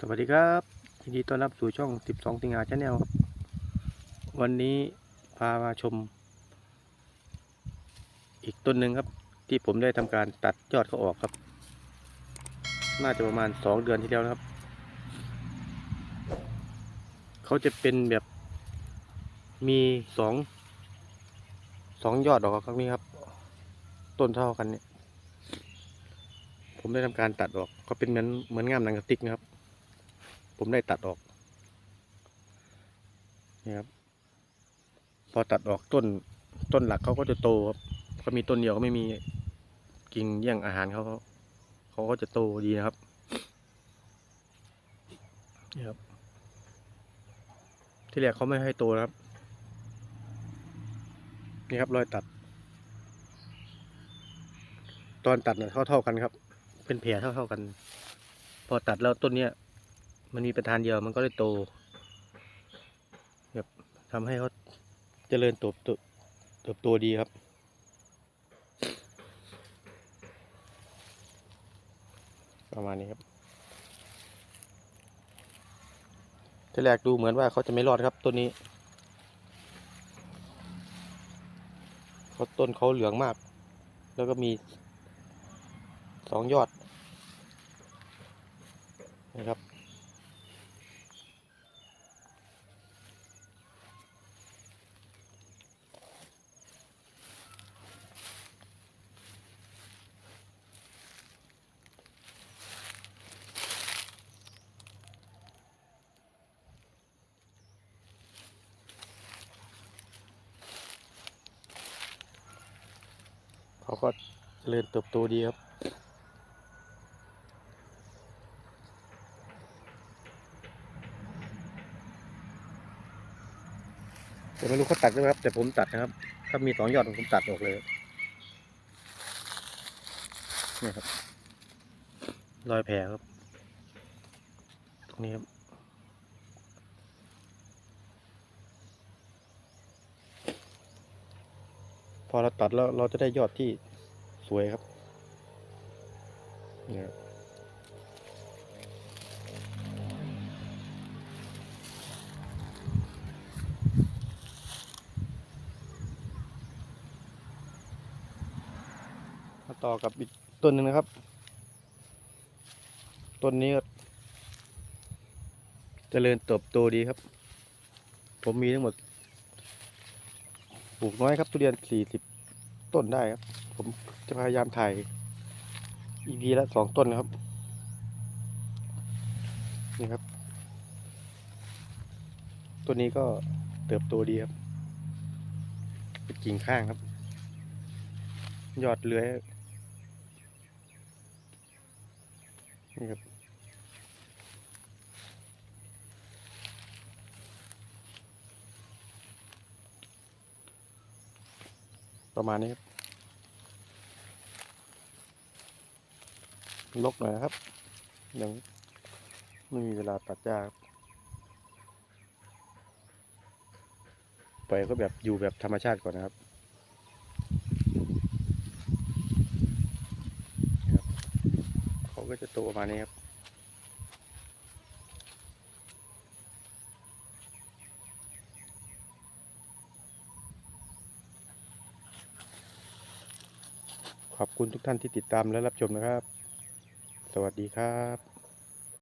สวัสดีครับยินดีต้อนรับสู่ช่อง 12 สิงหาชาแนลครับ วันนี้พามาชม อีกต้นหนึ่งครับ ที่ผมได้ทำการตัดยอดเขาออกครับ น่าจะประมาณ 2 เดือนที่แล้วนะครับ เขาจะเป็นแบบมีสองสองยอดออกครับนี่ครับ ต้นเท่ากันเนี่ย ผมได้ทำการตัดออก ก็เป็นเหมือนเหมือนงามหนังกระติกนะครับ ผมได้ตัดออกนี่ครับ พอตัดออกต้นต้นหลักเขาก็จะโตครับเขามีต้นเดียวเขาไม่มีกิ่งแย่งอาหารเขาเขาก็จะโตดีนะครับนี่ครับ ที่แรกเขาไม่ให้โตนะครับ นี่ครับรอยตัด ตอนตัดเน่ะเท่าเท่าๆกันครับ เป็นแผลเท่าเท่าๆกัน พอตัดแล้วต้นเนี้ย มันมีประธานเดียวมันก็เลยโตแบบทำให้เขาเจริญเติบโตเติบโตดีครับ ประมาณนี้ครับที่แรกดูเหมือนว่าเขาจะไม่รอดครับต้นนี้เพราะต้นเขาเหลืองมาก แล้วก็มีสองยอดนะครับ เขาก็เจริญเติบโตดีครับ แต่ไม่รู้เขาตัดหรือครับ แต่ผมตัดนะครับ ถ้ามีสองยอดผมตัดออกเลยนี่ครับ รอยแผลครับ ตรงนี้ครับ พอเราตัดแล้วเราจะได้ยอดที่สวยครับเนี่ยมาต่อกับอีกต้นหนึ่งนะครับ ต้นนี้ก็เจริญเติบโตดีครับ ผมมีทั้งหมด ปลูกน้อยครับทุเรียนสี่สิบต้นได้ครับ ผมจะพยายามถ่าย EP ละสองต้นนะครับ นี่ครับ ต้นนี้ก็เติบโตดีครับเป็นกิ่งข้างครับ ยอดเลื้อยนี่ครับ ประมาณนี้ครับลกหน่อยนะครับ ยังไม่มีเวลาตัดหญ้าครับปล่อยก็แบบอยู่แบบธรรมชาติก่อนนะครับเขาก็จะโตประมาณนี้ครับ ขอบคุณทุกท่านที่ติดตามและรับชมนะครับ สวัสดีครับ